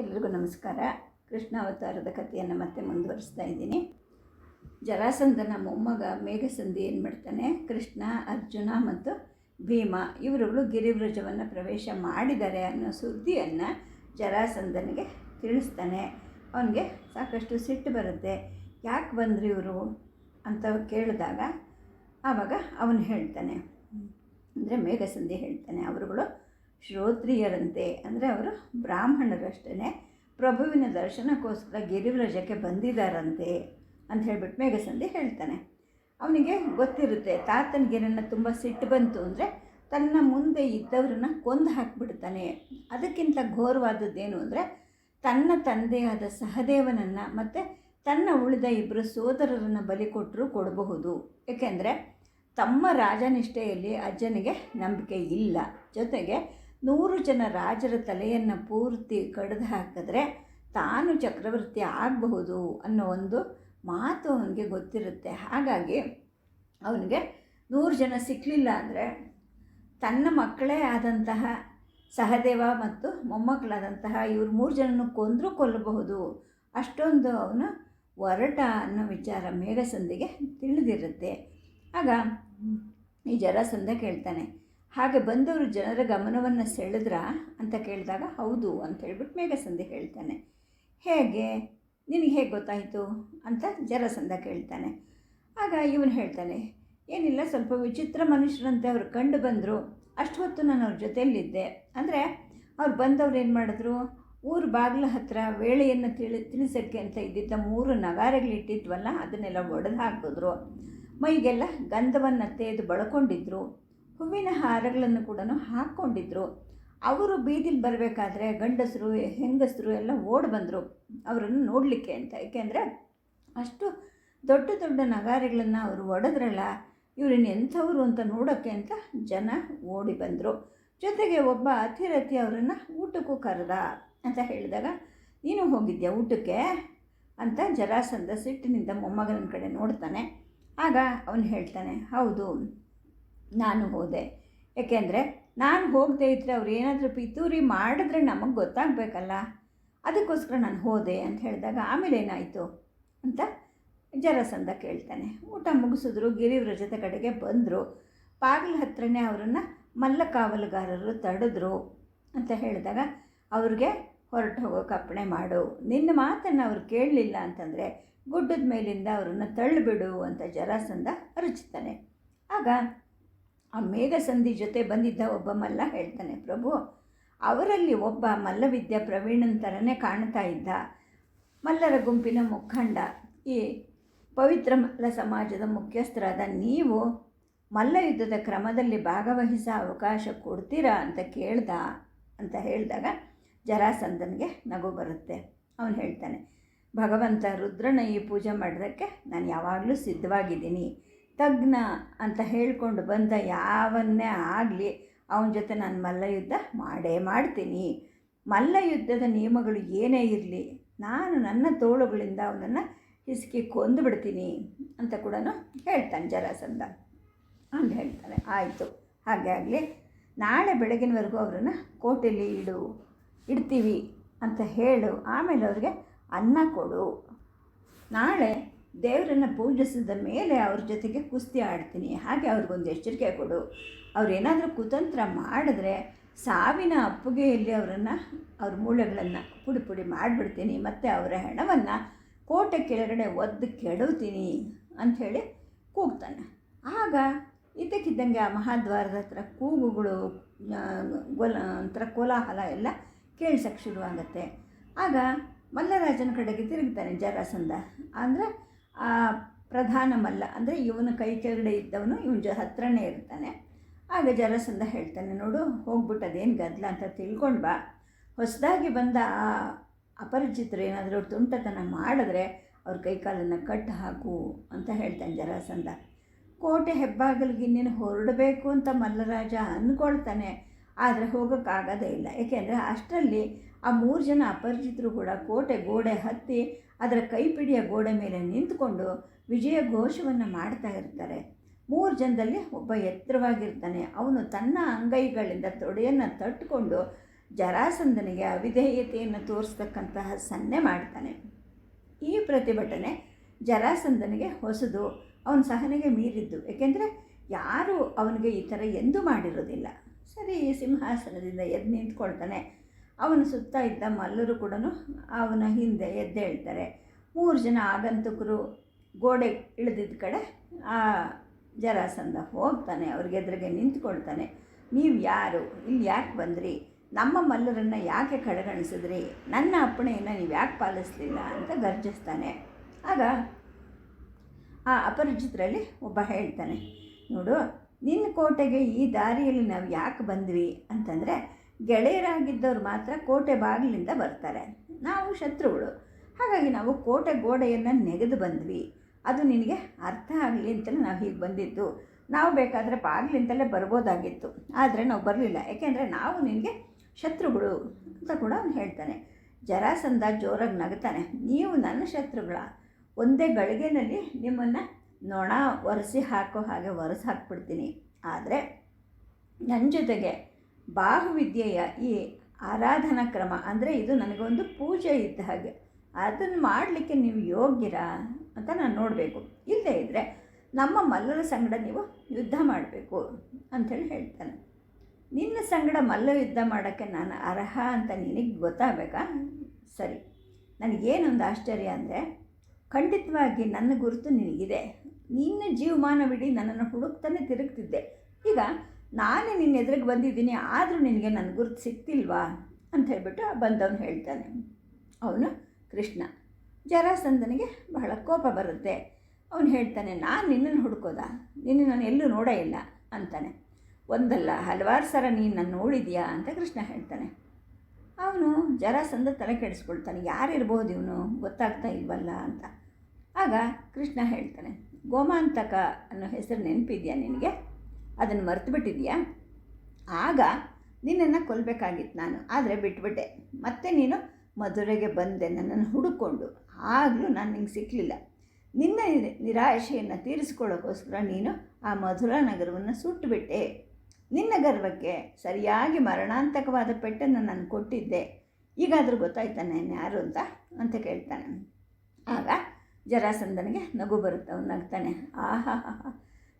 ಎಲ್ರಿಗೂ ನಮಸ್ಕಾರ. ಕೃಷ್ಣ ಅವತಾರದ ಕಥೆಯನ್ನು ಮತ್ತೆ ಮುಂದುವರಿಸ್ತಾ ಇದ್ದೀನಿ. ಜರಾಸಂಧನ ಮೊಮ್ಮಗ ಮೇಘಸಂಧಿ ಏನು ಮಾಡ್ತಾನೆ? ಕೃಷ್ಣ, ಅರ್ಜುನ ಮತ್ತು ಭೀಮ ಇವರುಗಳು ಗಿರಿವ್ರಜವನ್ನು ಪ್ರವೇಶ ಮಾಡಿದ್ದಾರೆ ಅನ್ನೋ ಸುದ್ದಿಯನ್ನು ಜರಾಸಂಧನಿಗೆ ತಿಳಿಸ್ತಾನೆ. ಅವನಿಗೆ ಸಾಕಷ್ಟು ಸಿಟ್ಟು ಬರುತ್ತೆ. ಯಾಕೆ ಬಂದ್ರಿ ಇವರು ಅಂತ ಕೇಳಿದಾಗ ಆವಾಗ ಅವನು ಹೇಳ್ತಾನೆ. ಅಂದರೆ ಮೇಘಸಂಧಿ ಹೇಳ್ತಾನೆ. ಅವರುಗಳು ಶ್ರೋತ್ರಿಯರಂತೆ ಅಂದರೆ ಅವರು ಬ್ರಾಹ್ಮಣರಷ್ಟೇ ಪ್ರಭುವಿನ ದರ್ಶನಕ್ಕೋಸ್ಕರ ಗಿರಿವ್ರಜಕ್ಕೆ ಬಂದಿದ್ದಾರಂತೆ ಅಂತ ಹೇಳ್ಬಿಟ್ಟು ಮೇಘಸಂಧಿ ಹೇಳ್ತಾನೆ. ಅವನಿಗೆ ಗೊತ್ತಿರುತ್ತೆ, ತಾತನಿಗೆ ನನ್ನ ತುಂಬ ಸಿಟ್ಟು ಬಂತು ಅಂದರೆ ತನ್ನ ಮುಂದೆ ಇದ್ದವ್ರನ್ನ ಕೊಂದು ಹಾಕ್ಬಿಡ್ತಾನೆ. ಅದಕ್ಕಿಂತ ಘೋರವಾದದ್ದೇನು ಅಂದರೆ ತನ್ನ ತಂದೆಯಾದ ಸಹದೇವನನ್ನು ಮತ್ತು ತನ್ನ ಉಳಿದ ಇಬ್ಬರು ಸೋದರರನ್ನು ಬಲಿ ಕೊಟ್ಟರೂ ಕೊಡಬಹುದು. ಏಕೆಂದರೆ ತಮ್ಮ ರಾಜನಿಷ್ಠೆಯಲ್ಲಿ ಅಜ್ಜನಿಗೆ ನಂಬಿಕೆ ಇಲ್ಲ. ಜೊತೆಗೆ ನೂರು ಜನ ರಾಜರ ತಲೆಯನ್ನು ಪೂರ್ತಿ ಕಡಿದು ಹಾಕಿದ್ರೆ ತಾನು ಚಕ್ರವರ್ತಿ ಆಗಬಹುದು ಅನ್ನೋ ಒಂದು ಮಾತು ಅವನಿಗೆ ಗೊತ್ತಿರುತ್ತೆ. ಹಾಗಾಗಿ ಅವನಿಗೆ ನೂರು ಜನ ಸಿಕ್ಕಲಿಲ್ಲ ಅಂದರೆ ತನ್ನ ಮಕ್ಕಳೇ ಆದಂತಹ ಸಹದೇವ ಮತ್ತು ಮೊಮ್ಮಕ್ಕಳಾದಂತಹ ಇವ್ರು ಮೂರು ಜನನು ಕೊಂದರೂ ಕೊಲ್ಲಬಹುದು. ಅಷ್ಟೊಂದು ಅವನು ಒರಟ ಅನ್ನೋ ವಿಚಾರ ಮೇಘಸಂದಿಗೆ ತಿಳಿದಿರುತ್ತೆ. ಆಗ ಈ ಜರಾಸಂಧ ಕೇಳ್ತಾನೆ ಹಾಗೆ ಬಂದವರು ಜನರ ಗಮನವನ್ನು ಸೆಳೆದ್ರ ಅಂತ ಕೇಳಿದಾಗ, ಹೌದು ಅಂತ ಹೇಳ್ಬಿಟ್ಟು ಮೇಘಸಂಧಿ ಹೇಳ್ತಾನೆ. ಹೇಗೆ? ನಿನಗೆ ಹೇಗೆ ಗೊತ್ತಾಯಿತು? ಅಂತ ಜರಸಂಧ ಕೇಳ್ತಾನೆ. ಆಗ ಇವನು ಹೇಳ್ತಾನೆ, ಏನಿಲ್ಲ, ಸ್ವಲ್ಪ ವಿಚಿತ್ರ ಮನುಷ್ಯರಂತೆ ಅವರು ಕಂಡು ಬಂದರು. ಅಷ್ಟು ಹೊತ್ತು ನಾನು ಅವ್ರ ಜೊತೆಯಲ್ಲಿದ್ದೆ. ಅಂದರೆ ಅವ್ರು ಬಂದವ್ರು ಏನು ಮಾಡಿದ್ರು? ಊರು ಬಾಗಿಲ ಹತ್ರ ವೇಳೆಯನ್ನು ತಿಳಿ ತಿಳಿಸೋಕ್ಕೆ ಅಂತ ಇದ್ದಿದ್ದ ಮೂರು ನಗಾರಗಳಿಟ್ಟಿದ್ವಲ್ಲ ಅದನ್ನೆಲ್ಲ ಒಡೆದು ಹಾಕಿದ್ರು. ಮೈಗೆಲ್ಲ ಗಂಧವನ್ನು ತೇದು ಬಳ್ಕೊಂಡಿದ್ರು. ಹೂವಿನ ಹಾರಗಳನ್ನು ಕೂಡ ಹಾಕ್ಕೊಂಡಿದ್ರು. ಅವರು ಬೀದಿಲಿ ಬರಬೇಕಾದ್ರೆ ಗಂಡಸರು, ಹೆಂಗಸರು ಎಲ್ಲ ಓಡಿ ಬಂದರು. ಅವರನ್ನು ನೋಡಲಿಕ್ಕೆ ಅಂತ. ಏಕೆಂದರೆ ಅಷ್ಟು ದೊಡ್ಡ ದೊಡ್ಡ ನಗಾರಿಗಳನ್ನು ಅವರು ಒಡೆದ್ರಲ್ಲ ಇವ್ರನ್ನ ಎಂಥವ್ರು ಅಂತ ನೋಡೋಕ್ಕೆ ಅಂತ ಜನ ಓಡಿ ಬಂದರು. ಜೊತೆಗೆ ಒಬ್ಬ ಅತಿರಥಿ ಅವರನ್ನು ಊಟಕ್ಕೂ ಕರೆದ ಅಂತ ಹೇಳಿದಾಗ, ನೀನು ಹೋಗಿದ್ಯಾ ಊಟಕ್ಕೆ? ಅಂತ ಜರಾಸಂಧ ಸಿಟ್ಟಿನಿಂದ ಮೊಮ್ಮಗನ ಕಡೆ ನೋಡ್ತಾನೆ. ಆಗ ಅವನು ಹೇಳ್ತಾನೆ, ಹೌದು. ನಾನು ಹೋದೆ. ಏಕೆಂದರೆ ನಾನು ಹೋಗದೆ ಇದ್ದರೆ ಅವ್ರು ಏನಾದರೂ ಪಿತೂರಿ ಮಾಡಿದ್ರೆ ನಮಗೆ ಗೊತ್ತಾಗಬೇಕಲ್ಲ. ಅದಕ್ಕೋಸ್ಕರ ನಾನು ಹೋದೆ ಅಂತ ಹೇಳಿದಾಗ ಆಮೇಲೆ ಏನಾಯಿತು ಅಂತ ಜರಸಂದ ಕೇಳ್ತಾನೆ. ಊಟ ಮುಗಿಸಿದ್ರು ಗಿರಿವ್ರಜದ ಕಡೆಗೆ ಬಂದರು. ಬಾಗಿಲ ಹತ್ರನೇ ಅವರನ್ನು ಮಲ್ಲ ಕಾವಲುಗಾರರು ತಡೆದ್ರು ಅಂತ ಹೇಳಿದಾಗ ಅವ್ರಿಗೆ ಹೊರಟು ಹೋಗೋಕೆ ಅಪ್ಪಣೆ ಮಾಡು. ನಿನ್ನ ಮಾತನ್ನು ಅವ್ರು ಕೇಳಲಿಲ್ಲ ಅಂತಂದರೆ ಗುಡ್ಡದ ಮೇಲಿಂದ ಅವರನ್ನು ತಳ್ಳಿಬಿಡು ಅಂತ ಜರಾಸಂದ ಅರಚುತ್ತಾನೆ ಆಗ ಆ ಮೇಘಸಂಧಿ ಜೊತೆ ಬಂದಿದ್ದ ಒಬ್ಬ ಮಲ್ಲ ಹೇಳ್ತಾನೆ, ಪ್ರಭು, ಅವರಲ್ಲಿ ಒಬ್ಬ ಮಲ್ಲವಿದ್ಯ ಪ್ರವೀಣನ ಥರನೇ ಕಾಣ್ತಾ ಇದ್ದ. ಮಲ್ಲರ ಗುಂಪಿನ ಮುಖಂಡ, ಈ ಪವಿತ್ರ ಮಲ್ಲ ಸಮಾಜದ ಮುಖ್ಯಸ್ಥರಾದ ನೀವು ಮಲ್ಲಯುದ್ಧದ ಕ್ರಮದಲ್ಲಿ ಭಾಗವಹಿಸೋ ಅವಕಾಶ ಕೊಡ್ತೀರಾ ಅಂತ ಕೇಳ್ದ ಅಂತ ಹೇಳಿದಾಗ ಜರಾಸಂದನಿಗೆ ನಗು ಬರುತ್ತೆ. ಅವನು ಹೇಳ್ತಾನೆ, ಭಗವಂತ ರುದ್ರನ ಈ ಪೂಜೆ ಮಾಡೋದಕ್ಕೆ ನಾನು ಯಾವಾಗಲೂ ಸಿದ್ಧವಾಗಿದ್ದೀನಿ. ತಜ್ಞ ಅಂತ ಹೇಳ್ಕೊಂಡು ಬಂದ ಯಾವನ್ನೇ ಆಗಲಿ ಅವನ ಜೊತೆ ನಾನು ಮಲ್ಲಯುದ್ಧ ಮಾಡೇ ಮಾಡ್ತೀನಿ. ಮಲ್ಲಯುದ್ಧದ ನಿಯಮಗಳು ಏನೇ ಇರಲಿ, ನಾನು ನನ್ನ ತೋಳುಗಳಿಂದ ಅವನನ್ನು ಹಿಸುಕಿ ಕೊಂದು ಬಿಡ್ತೀನಿ ಅಂತ ಕೂಡ ಹೇಳ್ತಾನೆ ಜರಾಸಂದ ಅಂತ ಹೇಳ್ತಾನೆ, ಆಯಿತು, ಹಾಗೆ ಆಗಲಿ. ನಾಳೆ ಬೆಳಗಿನವರೆಗೂ ಅವರನ್ನು ಕೋಟೆಯಲ್ಲಿ ಇಡು, ಇಡ್ತೀವಿ ಅಂತ ಹೇಳು. ಆಮೇಲೆ ಅವ್ರಿಗೆ ಅನ್ನ ಕೊಡು. ನಾಳೆ ದೇವರನ್ನು ಪೂಜಿಸಿದ ಮೇಲೆ ಅವ್ರ ಜೊತೆಗೆ ಕುಸ್ತಿ ಆಡ್ತೀನಿ. ಹಾಗೆ ಅವ್ರಿಗೊಂದು ಎಚ್ಚರಿಕೆ ಕೊಡು. ಅವ್ರೇನಾದರೂ ಕುತಂತ್ರ ಮಾಡಿದ್ರೆ ಸಾವಿನ ಅಪ್ಪುಗೆಯಲ್ಲಿ ಅವರನ್ನು, ಅವ್ರ ಮೂಳೆಗಳನ್ನು ಪುಡಿ ಪುಡಿ ಮಾಡಿಬಿಡ್ತೀನಿ. ಮತ್ತು ಅವರ ಹೆಣವನ್ನು ಕೋಟೆ ಕೆಳಗಡೆ ಒದ್ದು ಕೆಡುತ್ತೀನಿ ಅಂಥೇಳಿ ಕೂಗ್ತಾನೆ. ಆಗ ಇದ್ದಕ್ಕಿದ್ದಂಗೆ ಆ ಮಹಾದ್ವಾರದ ಹತ್ರ ಕೂಗುಗಳು ಗೊಲ, ಒಂಥರ ಕೋಲಾಹಲ ಎಲ್ಲ ಕೇಳಿಸೋಕ್ಕೆ ಶುರುವಾಗುತ್ತೆ. ಆಗ ಮಲ್ಲರಾಜನ ಕಡೆಗೆ ತಿರುಗ್ತಾನೆ ಜರಾಸಂದ ಅಂದರೆ ಪ್ರಧಾನ ಮಲ್ಲ ಅಂದರೆ ಇವನ ಕೈ ಕೆಳಗಡೆ ಇದ್ದವನು, ಇವನ ಜ, ಹತ್ರನೇ ಇರ್ತಾನೆ. ಆಗ ಜರಸಂದ ಹೇಳ್ತಾನೆ, ನೋಡು ಹೋಗ್ಬಿಟ್ಟು ಅದೇನು ಗದ್ದಲ ಅಂತ ತಿಳ್ಕೊಂಡು ಬಾ. ಹೊಸದಾಗಿ ಬಂದ ಆ ಅಪರಿಚಿತರು ಏನಾದರೂ ತುಂಟತನ ಮಾಡಿದ್ರೆ ಅವ್ರ ಕೈಕಾಲನ್ನು ಕಟ್ಟು ಹಾಕು ಅಂತ ಹೇಳ್ತಾನೆ ಜರಾಸಂಧ ಕೋಟೆ ಹೆಬ್ಬಾಗಲಿಗೆ ಇನ್ನೇನು ಹೊರಡಬೇಕು ಅಂತ ಮಲ್ಲರಾಜ ಅಂದ್ಕೊಳ್ತಾನೆ ಆದರೆ ಹೋಗೋಕ್ಕಾಗೋದೇ ಇಲ್ಲ. ಏಕೆಂದರೆ ಅಷ್ಟರಲ್ಲಿ ಆ ಮೂರು ಜನ ಅಪರಿಚಿತರು ಕೂಡ ಕೋಟೆ ಗೋಡೆ ಹತ್ತಿ ಅದರ ಕೈಪಿಡಿಯ ಗೋಡೆ ಮೇಲೆ ನಿಂತುಕೊಂಡು ವಿಜಯ ಘೋಷವನ್ನು ಮಾಡ್ತಾ ಇರ್ತಾರೆ. ಮೂರು ಜನದಲ್ಲಿ ಒಬ್ಬ ಎತ್ತರವಾಗಿರ್ತಾನೆ. ಅವನು ತನ್ನ ಅಂಗೈಗಳಿಂದ ತೊಡೆಯನ್ನು ತಟ್ಟುಕೊಂಡು ಜರಾಸಂದನಿಗೆ ಅವಿಧೇಯತೆಯನ್ನು ತೋರಿಸ್ತಕ್ಕಂತಹ ಸನ್ನೆ ಮಾಡ್ತಾನೆ. ಈ ಪ್ರತಿಭಟನೆ ಜರಾಸಂದನಿಗೆ ಹೊಸದು, ಅವನ ಸಹನೆಗೆ ಮೀರಿದ್ದು. ಏಕೆಂದರೆ ಯಾರೂ ಅವನಿಗೆ ಈ ಥರ ಎಂದೂ ಮಾಡಿರೋದಿಲ್ಲ. ಸರಿ, ಸಿಂಹಾಸನದಿಂದ ಎದ್ದು ನಿಂತ್ಕೊಳ್ತಾನೆ. ಅವನ ಸುತ್ತ ಇದ್ದ ಮಲ್ಲರು ಕೂಡ ಅವನ ಹಿಂದೆ ಎದ್ದೇಳ್ತಾರೆ ಮೂರು ಜನ ಆಗಂತುಕರು ಗೋಡೆ ಇಳಿದಿದ್ದ ಕಡೆ ಆ ಜರಾಸಂದ ಹೋಗ್ತಾನೆ, ಅವ್ರಿಗೆ ಎದುರಿಗೆ ನಿಂತ್ಕೊಳ್ತಾನೆ. ನೀವು ಯಾರು? ಇಲ್ಲಿ ಯಾಕೆ ಬಂದ್ರಿ? ನಮ್ಮ ಮಲ್ಲರನ್ನು ಯಾಕೆ ಕಡೆಗಣಿಸಿದ್ರಿ? ನನ್ನ ಅಪ್ಪಣೆಯನ್ನು ನೀವು ಯಾಕೆ ಪಾಲಿಸ್ಲಿಲ್ಲ? ಅಂತ ಗರ್ಜಿಸ್ತಾನೆ. ಆಗ ಆ ಅಪರಿಚಿತರಲ್ಲಿ ಒಬ್ಬ ಹೇಳ್ತಾನೆ, ನೋಡು ನಿನ್ನ ಕೋಟೆಗೆ ಈ ದಾರಿಯಲ್ಲಿ ನಾವು ಯಾಕೆ ಬಂದ್ವಿ? ಅಂತಂದರೆ ಗೆಳೆಯರಾಗಿದ್ದವ್ರು ಮಾತ್ರ ಕೋಟೆ ಬಾಗಿಲಿಂದ ಬರ್ತಾರೆ. ನಾವು ಶತ್ರುಗಳು. ಹಾಗಾಗಿ ನಾವು ಕೋಟೆ ಗೋಡೆಯನ್ನು ನೆಗೆದು ಬಂದ್ವಿ. ಅದು ನಿನಗೆ ಅರ್ಥ ಆಗಲಿ ಅಂತಲೇ ನಾವು ಹೀಗೆ ಬಂದಿದ್ದು. ನಾವು ಬೇಕಾದರೆ ಬಾಗಿಲಿಂದಲೇ ಬರ್ಬೋದಾಗಿತ್ತು. ಆದರೆ ನಾವು ಬರಲಿಲ್ಲ. ಯಾಕೆಂದರೆ ನಾವು ನಿನಗೆ ಶತ್ರುಗಳು ಅಂತ ಕೂಡ ಅವನು ಹೇಳ್ತಾನೆ. ಜರಾಸಂದ ಜೋರಾಗಿ ನಗ್ತಾನೆ. ನೀವು ನನ್ನ ಶತ್ರುಗಳ. ಒಂದೇ ಗಳಿಗೆನಲ್ಲಿ ನಿಮ್ಮನ್ನು ನೊಣ ಒರೆಸಿ ಹಾಕೋ ಹಾಗೆ ಒರೆಸಿ ಹಾಕ್ಬಿಡ್ತೀನಿ ಆದರೆ ನನ್ನ ಜೊತೆಗೆ ಬಾಹುವಿದ್ಯೆಯ ಈ ಆರಾಧನಾ ಕ್ರಮ ಅಂದರೆ ಇದು ನನಗೊಂದು ಪೂಜೆ ಇದ್ದ ಹಾಗೆ. ಅದನ್ನು ಮಾಡಲಿಕ್ಕೆ ನೀವು ಯೋಗ್ಯರಾ ಅಂತ ನಾನು ನೋಡಬೇಕು. ಇಲ್ಲದೇ ಇದ್ದರೆ ನಮ್ಮ ಮಲ್ಲರ ಸಂಗಡ ನೀವು ಯುದ್ಧ ಮಾಡಬೇಕು ಅಂಥೇಳಿ ಹೇಳ್ತಾನೆ. ನಿನ್ನ ಸಂಗಡ ಮಲ್ಲ ಯುದ್ಧ ಮಾಡೋಕ್ಕೆ ನಾನು ಅರ್ಹ ಅಂತ ನಿನಗೆ ಗೊತ್ತಾಗಬೇಕಾ? ಸರಿ. ನನಗೇನೊಂದು ಆಶ್ಚರ್ಯ ಅಂದರೆ ಖಂಡಿತವಾಗಿ ನನ್ನ ಗುರುತು ನಿನಗಿದೆ. ನಿನ್ನ ಜೀವಮಾನವಿಡೀ ನನ್ನನ್ನು ಹುಡುಕ್ತಾನೆ ತಿರುಗ್ತಿದ್ದೆ. ಈಗ ನಾನೇ ನಿನ್ನ ಎದುರಿಗೆ ಬಂದಿದ್ದೀನಿ, ಆದರೂ ನಿನಗೆ ನನ್ನ ಗುರುತು ಸಿಕ್ತಿಲ್ವಾ? ಅಂತ ಹೇಳ್ಬಿಟ್ಟು ಬಂದವನು ಹೇಳ್ತಾನೆ. ಅವನು ಕೃಷ್ಣ. ಜರಾಸಂದನಿಗೆ ಬಹಳ ಕೋಪ ಬರುತ್ತೆ. ಅವನು ಹೇಳ್ತಾನೆ, ನಾನು ನಿನ್ನನ್ನು ಹುಡ್ಕೋದ? ನಿನ್ನ ನಾನು ಎಲ್ಲೂ ನೋಡೇ ಇಲ್ಲ ಅಂತಾನೆ. ಒಂದಲ್ಲ, ಹಲವಾರು ಸಲ ನೀನು ನಾನು ನೋಡಿದ್ಯಾ? ಅಂತ ಕೃಷ್ಣ ಹೇಳ್ತಾನೆ. ಅವನು ಜರಾಸಂದ ತಲೆ ಕೆಡಿಸ್ಕೊಳ್ತಾನೆ. ಯಾರಿರ್ಬೋದು ಇವನು? ಗೊತ್ತಾಗ್ತಾ ಇಲ್ವಲ್ಲ ಅಂತ. ಆಗ ಕೃಷ್ಣ ಹೇಳ್ತಾನೆ, ಗೋಮಾಂತಕ ಅನ್ನೋ ಹೆಸರು ನೆನಪಿದೆಯಾ ನಿನಗೆ? ಅದನ್ನು ಮರೆತು ಬಿಟ್ಟಿದೆಯಾ ಆಗ ನಿನ್ನನ್ನು ಕೊಲ್ಲಬೇಕಾಗಿತ್ತು ನಾನು, ಆದರೆ ಬಿಟ್ಬಿಟ್ಟೆ. ಮತ್ತೆ ನೀನು ಮಧುರೆಗೆ ಬಂದೆ, ನನ್ನನ್ನು ಹುಡುಕೊಂಡು. ಆಗಲೂ ನಾನು ನಿಂಗೆ ಸಿಕ್ಕಲಿಲ್ಲ ನಿನ್ನ ನಿರಾಶೆಯನ್ನು ತೀರಿಸ್ಕೊಳ್ಳೋಕ್ಕೋಸ್ಕರ ನೀನು ಆ ಮಧುರಾ ನಗರವನ್ನು ಸುಟ್ಟುಬಿಟ್ಟೆ ನಿನ್ನ ಗರ್ವಕ್ಕೆ ಸರಿಯಾಗಿ ಮರಣಾಂತಕವಾದ ಪೆಟ್ಟನ್ನು ನಾನು ಕೊಟ್ಟಿದ್ದೆ. ಈಗಾದರೂ ಗೊತ್ತಾಯ್ತಾನೆ ಯಾರು ಅಂತ ಅಂತ ಕೇಳ್ತಾನೆ. ಆಗ ಜರಾಸಂದನಿಗೆ ನಗು ಬರುತ್ತೆ, ಅವನು ನಗ್ತಾನೆ. ಆಹಾ.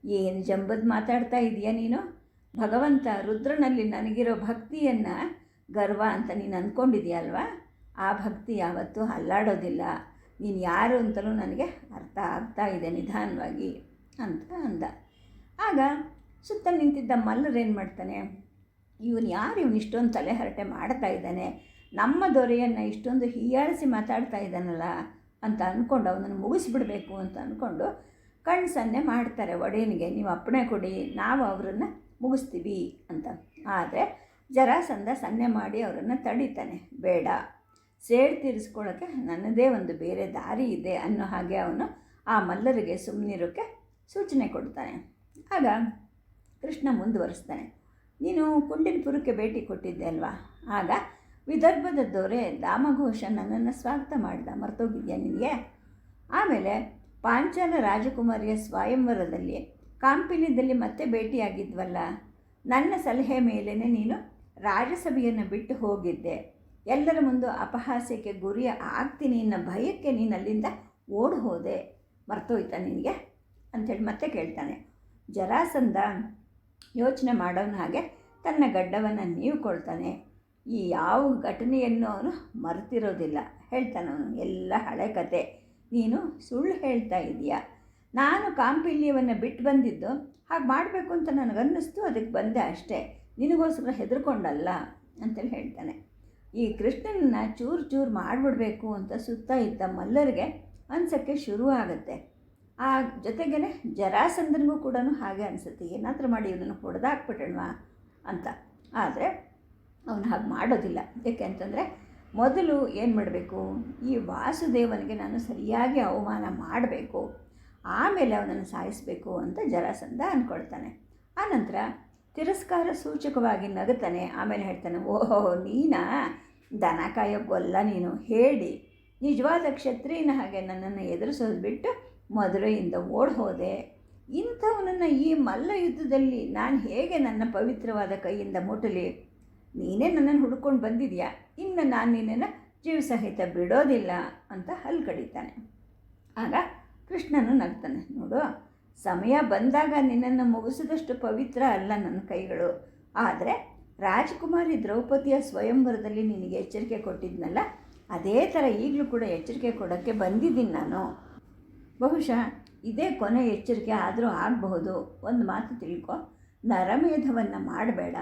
ಏನು ಜಂಬದ್ ಮಾತಾಡ್ತಾ ಇದೆಯಾ ನೀನು? ಭಗವಂತ ರುದ್ರನಲ್ಲಿ ನನಗಿರೋ ಭಕ್ತಿಯನ್ನು ಗರ್ವ ಅಂತ ನೀನು ಅಂದ್ಕೊಂಡಿದ್ಯಲ್ವಾ ಆ ಭಕ್ತಿ ಯಾವತ್ತೂ ಅಲ್ಲಾಡೋದಿಲ್ಲ. ನೀನು ಯಾರು ಅಂತಲೂ ನನಗೆ ಅರ್ಥ ಆಗ್ತಾ ಇದೆ ನಿಧಾನವಾಗಿ ಅಂತ ಅಂದ. ಆಗ ಸುತ್ತ ನಿಂತಿದ್ದ ಮಲ್ಲರೇನು ಮಾಡ್ತಾನೆ? ಇವನು ಯಾರು? ಇವನು ಇಷ್ಟೊಂದು ತಲೆ ಹರಟೆ ಮಾಡ್ತಾ ಇದ್ದಾನೆ. ನಮ್ಮ ದೊರೆಯನ್ನು ಇಷ್ಟೊಂದು ಹೀಯಾಳಿಸಿ ಮಾತಾಡ್ತಾ ಇದ್ದಾನಲ್ಲ ಅಂತ ಅಂದ್ಕೊಂಡು ಅವನನ್ನು ಮುಗಿಸ್ಬಿಡಬೇಕು ಅಂತ ಅಂದ್ಕೊಂಡು ಕಣ್ಣು ಸನ್ನೆ ಮಾಡ್ತಾರೆ ಒಡೆಯನಿಗೆ, ನೀವು ಅಪ್ಪಣೆ ಕೊಡಿ, ನಾವು ಅವರನ್ನು ಮುಗಿಸ್ತೀವಿ ಅಂತ. ಆದರೆ ಜರಾಸಂದ ಸನ್ನೆ ಮಾಡಿ ಅವರನ್ನು ತಡಿತಾನೆ. ಬೇಡ, ಸೇಡ್ ತೀರಿಸ್ಕೊಳ್ಳೋಕ್ಕೆ ನನ್ನದೇ ಒಂದು ಬೇರೆ ದಾರಿ ಇದೆ ಅನ್ನೋ ಹಾಗೆ ಅವನು ಆ ಮಲ್ಲರಿಗೆ ಸುಮ್ಮನಿರೋಕ್ಕೆ ಸೂಚನೆ ಕೊಡ್ತಾನೆ. ಆಗ ಕೃಷ್ಣ ಮುಂದುವರಿಸ್ತಾನೆ. ನೀನು ಕುಂಡಿನಪುರಕ್ಕೆ ಭೇಟಿ ಕೊಟ್ಟಿದ್ದೆ ಅಲ್ವಾ? ಆಗ ವಿದರ್ಭದ ದೊರೆ ದಾಮಘೋಷ ನನ್ನನ್ನು ಸ್ವಾಗತ ಮಾಡಿದ, ಮರ್ತೋಗಿದ್ಯಾ ನಿನಗೆ? ಆಮೇಲೆ ಪಾಂಚಾಲ ರಾಜಕುಮಾರಿಯ ಸ್ವಯಂವರದಲ್ಲಿ ಕಾಂಪಿಲ್ಯದಲ್ಲಿ ಮತ್ತೆ ಭೇಟಿಯಾಗಿದ್ವಲ್ಲ? ನನ್ನ ಸಲಹೆ ಮೇಲೇ ನೀನು ರಾಜಸಭೆಯನ್ನು ಬಿಟ್ಟು ಹೋಗಿದ್ದೆ. ಎಲ್ಲರ ಮುಂದೆ ಅಪಹಾಸ್ಯಕ್ಕೆ ಗುರಿ ಆಗ್ತೀನಿ ಅನ್ನೋ ಭಯಕ್ಕೆ ನೀನು ಅಲ್ಲಿಂದ ಓಡಿ ಹೋದೆ ಮರ್ತೋಯ್ತಾ ನಿನಗೆ? ಅಂಥೇಳಿ ಮತ್ತೆ ಕೇಳ್ತಾನೆ. ಜರಾಸಂದ ಯೋಚನೆ ಮಾಡೋನ ಹಾಗೆ ತನ್ನ ಗಡ್ಡವನ್ನು ನೀವ್ಕೊಳ್ತಾನೆ. ಈ ಯಾವ ಘಟನೆಯನ್ನು ಅವನು ಮರೆತಿರೋದಿಲ್ಲ. ಹೇಳ್ತಾನೆ ಅವನು, ಎಲ್ಲ ಹಳೆ ಕತೆ. ನೀನು ಸುಳ್ಳು ಹೇಳ್ತಾ ಇದ್ದೀಯ? ನಾನು ಕಾಂಪಿಲ್ಯವನ್ನು ಬಿಟ್ಟು ಬಂದಿದ್ದು ಹಾಗೆ ಮಾಡಬೇಕು ಅಂತ ನನಗನ್ನಿಸ್ತು, ಅದಕ್ಕೆ ಬಂದೆ ಅಷ್ಟೇ. ನಿನಗೋಸ್ಕರ ಹೆದರ್ಕೊಂಡಲ್ಲ ಅಂತೇಳಿ ಹೇಳ್ತಾನೆ. ಈ ಕೃಷ್ಣನನ್ನ ಚೂರು ಚೂರು ಮಾಡಿಬಿಡಬೇಕು ಅಂತ ಸುತ್ತ ಇದ್ದ ಮಲ್ಲರಿಗೆ ಅನ್ಸೋಕ್ಕೆ ಶುರು ಆಗುತ್ತೆ ಆ ಜೊತೆಗೇ ಜರಾಸಂದನಿಗೂ ಕೂಡ ಹಾಗೆ ಅನಿಸುತ್ತೆ. ಏನಾದರೂ ಮಾಡಿ ಇವನನ್ನು ಹೊಡೆದಾಕ್ಬಿಟ್ಟಣ್ವಾ ಅಂತ. ಆದರೆ ಅವನು ಹಾಗೆ ಮಾಡೋದಿಲ್ಲ. ಯಾಕೆ ಅಂತಂದರೆ ಮೊದಲು ಏನು ಮಾಡಬೇಕು? ಈ ವಾಸುದೇವನಿಗೆ ನಾನು ಸರಿಯಾಗಿ ಅವಮಾನ ಮಾಡಬೇಕು. ಆಮೇಲೆ ಅವನನ್ನು ಸಾಯಿಸಬೇಕು ಅಂತ ಜರಾಸಂದ ಅಂದ್ಕೊಳ್ತಾನೆ ಆನಂತರ ತಿರಸ್ಕಾರ ಸೂಚಕವಾಗಿ ನಗುತ್ತಾನೆ. ಆಮೇಲೆ ಹೇಳ್ತಾನೆ, ಓಹೋ, ನೀನಾ? ದನ ಕಾಯೋಕ್ಕೊಲ್ಲ ನೀನು. ಹೇಳಿ. ನಿಜವಾದ ಕ್ಷತ್ರಿಯನ ಹಾಗೆ ನನ್ನನ್ನು ಎದುರಿಸೋದು ಬಿಟ್ಟು ಮದುರೆಯಿಂದ ಓಡ್ ಹೋದೆ ಇಂಥವನನ್ನು ಈ ಮಲ್ಲ ಯುದ್ಧದಲ್ಲಿ ನಾನು ಹೇಗೆ ನನ್ನ ಪವಿತ್ರವಾದ ಕೈಯಿಂದ ಮುಟ್ಟಲಿ? ನೀನೇ ನನ್ನನ್ನು ಹುಡ್ಕೊಂಡು ಬಂದಿದೆಯಾ? ಇನ್ನು ನಾನು ನಿನ್ನನ್ನು ಜೀವ ಸಹಿತ ಬಿಡೋದಿಲ್ಲ ಅಂತ ಹಲ್ಲು ಕಡಿತಾನೆ. ಆಗ ಕೃಷ್ಣನು ನಗ್ತಾನೆ, ನೋಡು, ಸಮಯ ಬಂದಾಗ ನಿನ್ನನ್ನು ಮುಗಿಸಿದಷ್ಟು ಪವಿತ್ರ ಅಲ್ಲ ನನ್ನ ಕೈಗಳು. ಆದರೆ ರಾಜಕುಮಾರಿ ದ್ರೌಪದಿಯ ಸ್ವಯಂವರದಲ್ಲಿ ನಿನಗೆ ಎಚ್ಚರಿಕೆ ಕೊಟ್ಟಿದ್ನಲ್ಲ, ಅದೇ ಥರ ಈಗಲೂ ಕೂಡ ಎಚ್ಚರಿಕೆ ಕೊಡೋಕ್ಕೆ ಬಂದಿದ್ದೀನಿ ನಾನು. ಬಹುಶಃ ಇದೇ ಕೊನೆ ಎಚ್ಚರಿಕೆ ಆದರೂ ಆಗಬಹುದು. ಒಂದು ಮಾತು ತಿಳ್ಕೊ, ನರಮೇಧವನ್ನು ಮಾಡಬೇಡ.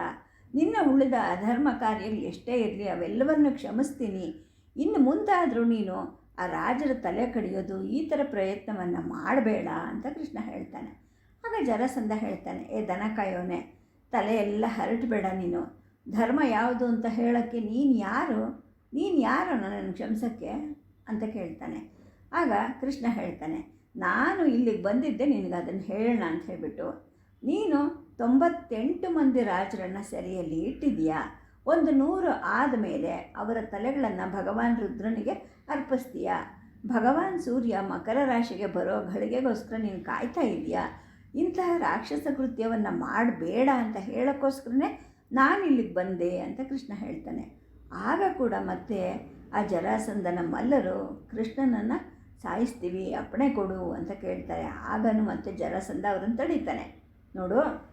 ನಿನ್ನ ಉಳಿದ ಅಧರ್ಮ ಕಾರ್ಯಗಳು ಎಷ್ಟೇ ಇರಲಿ, ಅವೆಲ್ಲವನ್ನು ಕ್ಷಮಿಸ್ತೀನಿ. ಇನ್ನು ಮುಂದಾದರೂ ನೀನು ಆ ರಾಜರ ತಲೆ ಕಡಿಯೋದು, ಈ ಥರ ಪ್ರಯತ್ನವನ್ನು ಮಾಡಬೇಡ ಅಂತ ಕೃಷ್ಣ ಹೇಳ್ತಾನೆ. ಆಗ ಜರಸಂಧ ಹೇಳ್ತಾನೆ, ಏ ದನ ಕಾಯೋನೆ ತಲೆ ಎಲ್ಲ ಹರಟಬೇಡ ನೀನು. ಧರ್ಮ ಯಾವುದು ಅಂತ ಹೇಳೋಕ್ಕೆ ನೀನು ಯಾರು? ನೀನು ಯಾರು ನನ್ನನ್ನು ಕ್ಷಮಿಸೋಕ್ಕೆ? ಅಂತ ಕೇಳ್ತಾನೆ. ಆಗ ಕೃಷ್ಣ ಹೇಳ್ತಾನೆ, ನಾನು ಇಲ್ಲಿಗೆ ಬಂದಿದ್ದೆ, ನಿನಗೆ ಅದನ್ನು ಹೇಳೋಣ ಅಂತ ಹೇಳಿಬಿಟ್ಟು. ನೀನು ತೊಂಬತ್ತೆಂಟು ಮಂದಿ ರಾಜರನ್ನು ಸೆರೆಯಲ್ಲಿ ಇಟ್ಟಿದೀಯಾ ಒಂದು ನೂರು ಆದಮೇಲೆ ಅವರ ತಲೆಗಳನ್ನು ಭಗವಾನ್ ರುದ್ರನಿಗೆ ಅರ್ಪಿಸ್ತೀಯಾ? ಭಗವಾನ್ ಸೂರ್ಯ ಮಕರ ರಾಶಿಗೆ ಬರೋ ಘಳಿಗೆಗೋಸ್ಕರ ನೀನು ಕಾಯ್ತಾ ಇದೆಯಾ? ಇಂತಹ ರಾಕ್ಷಸ ಕೃತ್ಯವನ್ನು ಮಾಡಬೇಡ ಅಂತ ಹೇಳೋಕ್ಕೋಸ್ಕರನೇ ನಾನು ಇಲ್ಲಿಗೆ ಬಂದೆ ಅಂತ ಕೃಷ್ಣ ಹೇಳ್ತಾನೆ. ಆಗ ಕೂಡ ಮತ್ತೆ ಆ ಜರಾಸಂದನ ಮಲ್ಲರು ಕೃಷ್ಣನನ್ನು ಸಾಯಿಸ್ತೀವಿ, ಅಪ್ಪಣೆ ಕೊಡು ಅಂತ ಕೇಳ್ತಾರೆ. ಆಗನು ಮತ್ತೆ ಜರಾಸಂದ ಅವರನ್ನು ತಡೀತಾನೆ. ನೋಡು.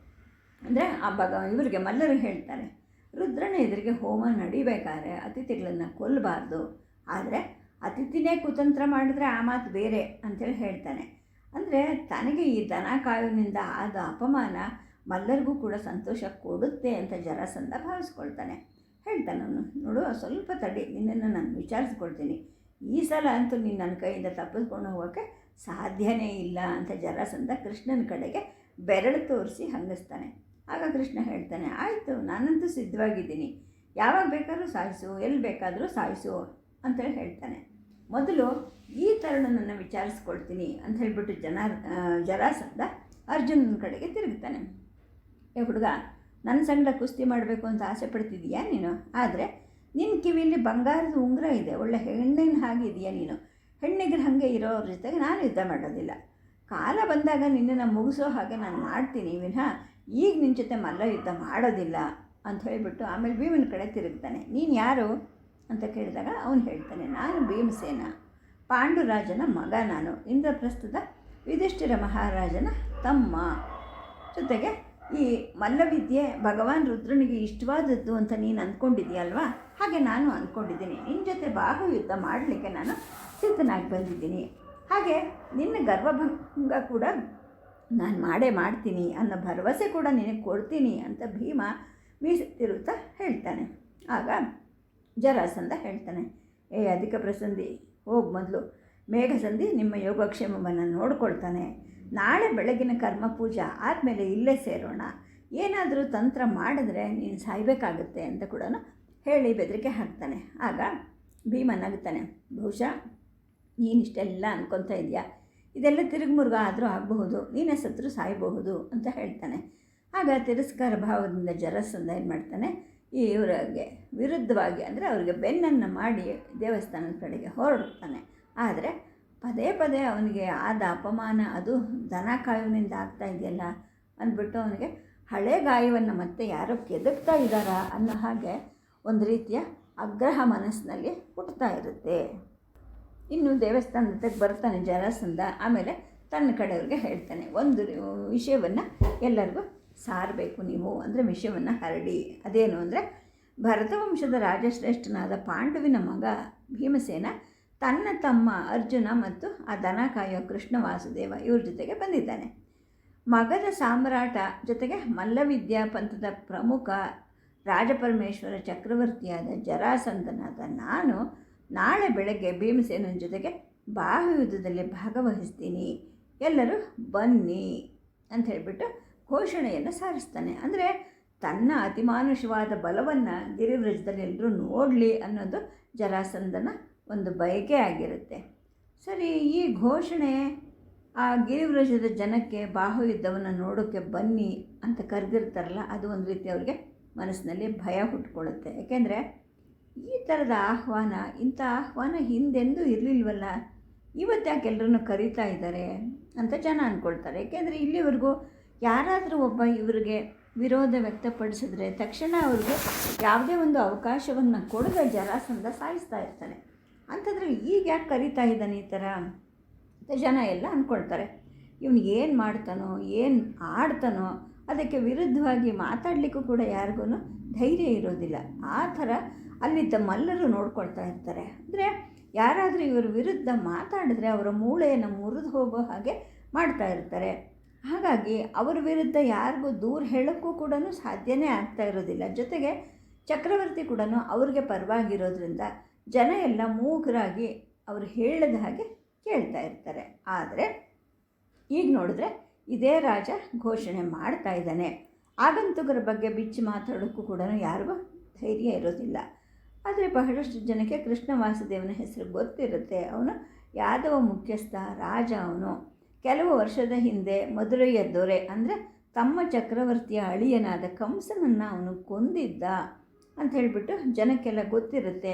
ಅಂದರೆ ಆ ಭಗ, ಇವರಿಗೆ ಮಲ್ಲರು ಹೇಳ್ತಾರೆ, ರುದ್ರನ ಎದುರಿಗೆ ಹೋಮ ನಡಿಬೇಕಾದ್ರೆ ಅತಿಥಿಗಳನ್ನು ಕೊಲ್ಲಬಾರ್ದು ಆದರೆ ಅತಿಥಿನೇ ಕುತಂತ್ರ ಮಾಡಿದ್ರೆ ಆ ಮಾತು ಬೇರೆ ಅಂತೇಳಿ ಹೇಳ್ತಾನೆ. ಅಂದರೆ ತನಗೆ ಈ ದನ ಕಾಯುವಿನಿಂದ ಆದ ಅಪಮಾನ ಮಲ್ಲರಿಗೂ ಕೂಡ ಸಂತೋಷ ಕೊಡುತ್ತೆ ಅಂತ ಜರಾಸಂದ ಭಾವಿಸ್ಕೊಳ್ತಾನೆ. ಹೇಳ್ತಾನೆ ಅವನು, ನೋಡು, ಸ್ವಲ್ಪ ತಡಿ, ನಿನ್ನನ್ನು ನಾನು ವಿಚಾರಿಸ್ಕೊಳ್ತೀನಿ. ಈ ಸಲ ಅಂತೂ ನೀನು ನನ್ನ ಕೈಯಿಂದ ತಪ್ಪಿಸ್ಕೊಂಡು ಹೋಗೋಕ್ಕೆ ಸಾಧ್ಯನೇ ಇಲ್ಲ ಅಂತ ಜರಾಸಂದ ಕೃಷ್ಣನ ಕಡೆಗೆ ಬೆರಳು ತೋರಿಸಿ ಹಂಗಿಸ್ತಾನೆ. ಆಗ ಕೃಷ್ಣ ಹೇಳ್ತಾನೆ, ಆಯಿತು, ನಾನಂತೂ ಸಿದ್ಧವಾಗಿದ್ದೀನಿ. ಯಾವಾಗ ಬೇಕಾದರೂ ಸಾಯಿಸು, ಎಲ್ಲಿ ಬೇಕಾದರೂ ಸಾಯಿಸು ಅಂತೇಳಿ ಹೇಳ್ತಾನೆ. ಮೊದಲು ಈ ತರುಣನನ್ನು ವಿಚಾರಿಸ್ಕೊಳ್ತೀನಿ ಅಂತ ಹೇಳಿಬಿಟ್ಟು ಜನ ಜರಾಸಂದ ಅರ್ಜುನನ ಕಡೆಗೆ ತಿರುಗ್ತಾನೆ. ಏ ಹುಡುಗ ನನ್ನ ಸಂಗಡ ಕುಸ್ತಿ ಮಾಡಬೇಕು ಅಂತ ಆಸೆ ಪಡ್ತಿದ್ದೀಯಾ ನೀನು? ಆದರೆ ನಿನ್ನ ಕಿವಿಯಲ್ಲಿ ಬಂಗಾರದ ಉಂಗುರ ಇದೆ, ಒಳ್ಳೆ ಹೆಣ್ಣಿನ ಹಾಗೆ ಇದೆಯಾ ನೀನು? ಹೆಣ್ಣಿಗೆ ಹಾಗೆ ಇರೋರ ಜೊತೆಗೆ ನಾನು ಯುದ್ಧ ಮಾಡೋದಿಲ್ಲ. ಕಾಲ ಬಂದಾಗ ನಿನ್ನನ್ನು ಮುಗಿಸೋ ಹಾಗೆ ನಾನು ಮಾಡ್ತೀನಿ, ವಿನಃ ಈಗ ನಿನ್ನ ಜೊತೆ ಮಲ್ಲ ಯುದ್ಧ ಮಾಡೋದಿಲ್ಲ ಅಂತ ಹೇಳಿಬಿಟ್ಟು ಆಮೇಲೆ ಭೀಮನ ಕಡೆ ತಿರುಗ್ತಾನೆ. ನೀನು ಯಾರು? ಅಂತ ಕೇಳಿದಾಗ ಅವನು ಹೇಳ್ತಾನೆ, ನಾನು ಭೀಮಸೇನ, ಪಾಂಡುರಾಜನ ಮಗ ನಾನು, ಇಂದ್ರಪ್ರಸ್ಥದ ಯುಧಿಷ್ಠಿರ ಮಹಾರಾಜನ ತಮ್ಮ. ಜೊತೆಗೆ ಈ ಮಲ್ಲವಿದ್ಯೆ ಭಗವಾನ್ ರುದ್ರನಿಗೆ ಇಷ್ಟವಾದದ್ದು ಅಂತ ನೀನು ಅಂದ್ಕೊಂಡಿದ್ದೀಯಲ್ವಾ? ಹಾಗೆ ನಾನು ಅಂದ್ಕೊಂಡಿದ್ದೀನಿ. ನಿನ್ನ ಜೊತೆ ಬಾಹು ಯುದ್ಧ ಮಾಡಲಿಕ್ಕೆ ನಾನು ಸಿದ್ಧನಾಗಿ ಬಂದಿದ್ದೀನಿ. ಹಾಗೆ ನಿನ್ನ ಗರ್ವಭಂಗ ಕೂಡ ನಾನು ಮಾಡೇ ಮಾಡ್ತೀನಿ ಅನ್ನೋ ಭರವಸೆ ಕೂಡ ನಿನಗೆ ಕೊಡ್ತೀನಿ ಅಂತ ಭೀಮ ಮೀಸುತ್ತಿರುತ್ತಾ ಹೇಳ್ತಾನೆ. ಆಗ ಜರಾಸಂದ ಹೇಳ್ತಾನೆ, ಏ ಅಧಿಕ ಪ್ರಸಂದಿ ಹೋಗಿ ಮೊದಲು. ಮೇಘಸಂಧಿ ನಿಮ್ಮ ಯೋಗಕ್ಷೇಮವನ್ನು ನೋಡ್ಕೊಳ್ತಾನೆ. ನಾಳೆ ಬೆಳಗಿನ ಕರ್ಮ ಪೂಜಾ ಆದಮೇಲೆ ಇಲ್ಲೇ ಸೇರೋಣ. ಏನಾದರೂ ತಂತ್ರ ಮಾಡಿದ್ರೆ ನೀನು ಸಾಯಬೇಕಾಗುತ್ತೆ ಅಂತ ಕೂಡ ಹೇಳಿ ಬೆದರಿಕೆ ಹಾಕ್ತಾನೆ. ಆಗ ಭೀಮ ನಗ್ತಾನೆ, ಬಹುಶಃ ನೀನಿಷ್ಟೆಲ್ಲ ಅನ್ಕೊತಾ ಇದೆಯಾ? ಇದೆಲ್ಲ ತಿರುಗುಮುರುಗ ಆದರೂ ಆಗಬಹುದು, ನೀನೇ ಸತ್ರು ಸಾಯಬಹುದು ಅಂತ ಹೇಳ್ತಾನೆ. ಆಗ ತಿರಸ್ಕಾರ ಭಾವದಿಂದ ಜರಸಂದ ಏನು ಮಾಡ್ತಾನೆ, ಈ ಇವರಿಗೆ ವಿರುದ್ಧವಾಗಿ ಅಂದರೆ ಅವರಿಗೆ ಬೆನ್ನನ್ನು ಮಾಡಿ ದೇವಸ್ಥಾನದ ಕಡೆಗೆ ಹೊರಡ್ತಾನೆ. ಆದರೆ ಪದೇ ಪದೇ ಅವನಿಗೆ ಆದ ಅಪಮಾನ, ಅದು ದನ ಕಾಯುವಿನಿಂದ ಆಗ್ತಾ ಇದೆಯಲ್ಲ ಅಂದ್ಬಿಟ್ಟು ಅವನಿಗೆ ಹಳೆ ಗಾಯವನ್ನು ಮತ್ತೆ ಯಾರೋ ಕೆದಕ್ತಾ ಇದ್ದಾರಾ ಅನ್ನೋ ಹಾಗೆ ಒಂದು ರೀತಿಯ ಆಗ್ರಹ ಮನಸ್ಸಿನಲ್ಲಿ ಹುಟ್ಟುತ್ತಾ ಇರುತ್ತೆ. ಇನ್ನು ದೇವಸ್ಥಾನದ ಬರ್ತಾನೆ ಜರಾಸಂದ ಆಮೇಲೆ ತನ್ನ ಕಡೆಯವ್ರಿಗೆ ಹೇಳ್ತಾನೆ. ಒಂದು ವಿಷಯವನ್ನು ಎಲ್ಲರಿಗೂ ಸಾರಬೇಕು ನೀವು. ಅಂದರೆ ವಿಷಯವನ್ನು ಹರಡಿ. ಅದೇನು ಅಂದರೆ ಭರತವಂಶದ ರಾಜಶ್ರೇಷ್ಠನಾದ ಪಾಂಡುವಿನ ಮಗ ಭೀಮಸೇನ ತನ್ನ ತಮ್ಮ ಅರ್ಜುನ ಮತ್ತು ಆ ದನ ಕಾಯೋ ಕೃಷ್ಣ ವಾಸುದೇವ ಇವ್ರ ಜೊತೆಗೆ ಬಂದಿದ್ದಾನೆ. ಮಗದ ಸಾಮ್ರಾಟ ಜೊತೆಗೆ ಮಲ್ಲವಿದ್ಯಾ ಪಂಥದ ಪ್ರಮುಖ ರಾಜಪರಮೇಶ್ವರ ಚಕ್ರವರ್ತಿಯಾದ ಜರಾಸಂದನಾದ ನಾನು ನಾಳೆ ಬೆಳಗ್ಗೆ ಭೀಮಸೇನನ ಜೊತೆಗೆ ಬಾಹುಯುದ್ಧದಲ್ಲಿ ಭಾಗವಹಿಸ್ತೀನಿ. ಎಲ್ಲರೂ ಬನ್ನಿ ಅಂತ ಹೇಳಿಬಿಟ್ಟು ಘೋಷಣೆಯನ್ನು ಸಾರಿಸ್ತಾನೆ. ಅಂದರೆ ತನ್ನ ಅತಿಮಾನುಷವಾದ ಬಲವನ್ನು ಗಿರಿವ್ರಜದಲ್ಲಿ ಎಲ್ಲರೂ ನೋಡಲಿ ಅನ್ನೋದು ಜರಾಸಂದನ ಒಂದು ಬಯಕೆ ಆಗಿರುತ್ತೆ. ಸರಿ, ಈ ಘೋಷಣೆ ಆ ಗಿರಿವ್ರಜದ ಜನಕ್ಕೆ ಬಾಹುಯುದ್ಧವನ್ನು ನೋಡೋಕ್ಕೆ ಬನ್ನಿ ಅಂತ ಕರೆದಿರ್ತಾರಲ್ಲ, ಅದು ಒಂದು ರೀತಿ ಅವ್ರಿಗೆ ಮನಸ್ಸಿನಲ್ಲಿ ಭಯ ಹುಟ್ಕೊಳ್ಳುತ್ತೆ. ಯಾಕೆಂದರೆ ಈ ಥರದ ಆಹ್ವಾನ, ಇಂಥ ಆಹ್ವಾನ ಹಿಂದೆಂದೂ ಇರಲಿಲ್ವಲ್ಲ? ಇವತ್ತು ಯಾಕೆ ಎಲ್ಲರನ್ನು ಕರೀತಾ ಇದ್ದಾರೆ ಅಂತ ಜನ ಅಂದ್ಕೊಳ್ತಾರೆ ಏಕೆಂದರೆ ಇಲ್ಲಿವರೆಗೂ ಯಾರಾದರೂ ಒಬ್ಬ ಇವರಿಗೆ ವಿರೋಧ ವ್ಯಕ್ತಪಡಿಸಿದ್ರೆ ತಕ್ಷಣ ಅವ್ರಿಗೆ ಯಾವುದೇ ಒಂದು ಅವಕಾಶವನ್ನು ಕೊಡದೆ ಜರಾಸಂಧ ಸಾಯಿಸ್ತಾ ಇರ್ತಾನೆ ಅಂಥದ್ರಲ್ಲಿ ಈಗ ಯಾಕೆ ಕರಿತಾ ಇದ್ದಾನೆ ಈ ಥರ ಅಂತ ಜನ ಎಲ್ಲ ಅಂದ್ಕೊಳ್ತಾರೆ ಇವನು ಏನು ಮಾಡ್ತಾನೋ, ಏನು ಆಡ್ತಾನೋ, ಅದಕ್ಕೆ ವಿರುದ್ಧವಾಗಿ ಮಾತಾಡಲಿಕ್ಕೂ ಕೂಡ ಯಾರಿಗೂ ಧೈರ್ಯ ಇರೋದಿಲ್ಲ. ಆ ಥರ ಅಲ್ಲಿದ್ದ ಮಲ್ಲರು ನೋಡ್ಕೊಳ್ತಾ ಇರ್ತಾರೆ. ಅಂದರೆ ಯಾರಾದರೂ ಇವರ ವಿರುದ್ಧ ಮಾತಾಡಿದ್ರೆ ಅವರ ಮೂಳೆಯನ್ನು ಮುರಿದು ಹೋಗೋ ಹಾಗೆ ಮಾಡ್ತಾ ಇರ್ತಾರೆ. ಹಾಗಾಗಿ ಅವರ ವಿರುದ್ಧ ಯಾರಿಗೂ ದೂರ ಹೇಳೋಕ್ಕೂ ಕೂಡ ಸಾಧ್ಯನೇ ಆಗ್ತಾ ಇರೋದಿಲ್ಲ. ಜೊತೆಗೆ ಚಕ್ರವರ್ತಿ ಕೂಡ ಅವ್ರಿಗೆ ಪರವಾಗಿರೋದ್ರಿಂದ ಜನ ಎಲ್ಲ ಮೂಗರಾಗಿ ಅವರು ಹೇಳಿದ ಹಾಗೆ ಕೇಳ್ತಾ ಇರ್ತಾರೆ. ಆದರೆ ಈಗ ನೋಡಿದ್ರೆ ಇದೇ ರಾಜ ಘೋಷಣೆ ಮಾಡ್ತಾ ಇದ್ದಾನೆ. ಆಗಂತುಕರ ಬಗ್ಗೆ ಬಿಚ್ಚಿ ಮಾತಾಡೋಕ್ಕೂ ಕೂಡ ಯಾರಿಗೂ ಧೈರ್ಯ ಇರೋದಿಲ್ಲ. ಆದರೆ ಬಹಳಷ್ಟು ಜನಕ್ಕೆ ಕೃಷ್ಣ ವಾಸುದೇವನ ಹೆಸರು ಗೊತ್ತಿರುತ್ತೆ. ಅವನು ಯಾದವ ಮುಖ್ಯಸ್ಥ, ರಾಜ ಅವನು. ಕೆಲವು ವರ್ಷದ ಹಿಂದೆ ಮಧುರೈಯ ದೊರೆ, ಅಂದರೆ ತಮ್ಮ ಚಕ್ರವರ್ತಿಯ ಅಳಿಯನಾದ ಕಂಸನನ್ನು ಅವನು ಕೊಂದಿದ್ದ ಅಂತ ಹೇಳಿಬಿಟ್ಟು ಜನಕ್ಕೆಲ್ಲ ಗೊತ್ತಿರುತ್ತೆ.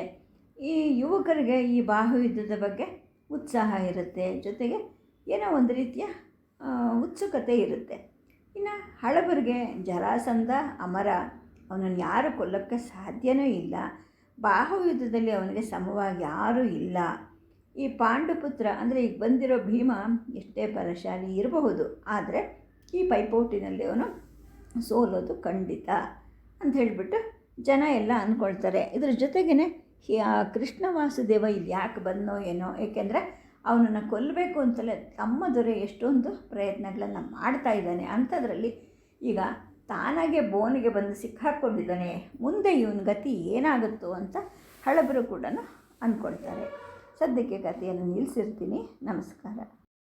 ಈ ಯುವಕರಿಗೆ ಈ ಬಾಹುಯುದ್ಧದ ಬಗ್ಗೆ ಉತ್ಸಾಹ ಇರುತ್ತೆ. ಜೊತೆಗೆ ಏನೋ ಒಂದು ರೀತಿಯ ಉತ್ಸುಕತೆ ಇರುತ್ತೆ. ಇನ್ನು ಹಳಬರಿಗೆ ಜರಾಸಂಧ, ಅಮರ, ಅವನನ್ನು ಯಾರು ಕೊಲ್ಲಕ್ಕೆ ಸಾಧ್ಯವೂ ಇಲ್ಲ. ಬಾಹುಯುದ್ಧದಲ್ಲಿ ಅವನಿಗೆ ಸಮವಾಗಿ ಯಾರೂ ಇಲ್ಲ. ಈ ಪಾಂಡುಪುತ್ರ ಅಂದರೆ ಈಗ ಬಂದಿರೋ ಭೀಮ ಎಷ್ಟೇ ಬಲಶಾಲಿ ಇರಬಹುದು, ಆದರೆ ಈ ಪೈಪೋಟಿನಲ್ಲಿ ಅವನು ಸೋಲೋದು ಖಂಡಿತ ಅಂತ ಹೇಳಿಬಿಟ್ಟು ಜನ ಎಲ್ಲ ಅಂದ್ಕೊಳ್ತಾರೆ. ಇದ್ರ ಜೊತೆಗೇ ಕೃಷ್ಣ ವಾಸುದೇವ ಇಲ್ಲಿ ಯಾಕೆ ಬಂದನೋ ಏನೋ, ಏಕೆಂದರೆ ಅವನನ್ನು ಕೊಲ್ಲಬೇಕು ಅಂತಲೇ ತಮ್ಮ ದೊರೆ ಎಷ್ಟೊಂದು ಪ್ರಯತ್ನಗಳನ್ನು ಮಾಡ್ತಾ ಇದ್ದಾನೆ. ಅಂಥದ್ರಲ್ಲಿ ಈಗ ತಾನಾಗೆ ಬೋನಿಗೆ ಬಂದು ಸಿಕ್ಕಾಕ್ಕೊಂಡಿದ್ದಾನೆ ಮುಂದೆ ಇವನ ಗತಿ ಏನಾಗುತ್ತೋ ಅಂತ ಹಳಬರು ಕೂಡ ಅಂದ್ಕೊಳ್ತಾರೆ. ಸದ್ಯಕ್ಕೆ ಕಥೆಯನ್ನು ನಿಲ್ಲಿಸಿರ್ತೀನಿ. ನಮಸ್ಕಾರ.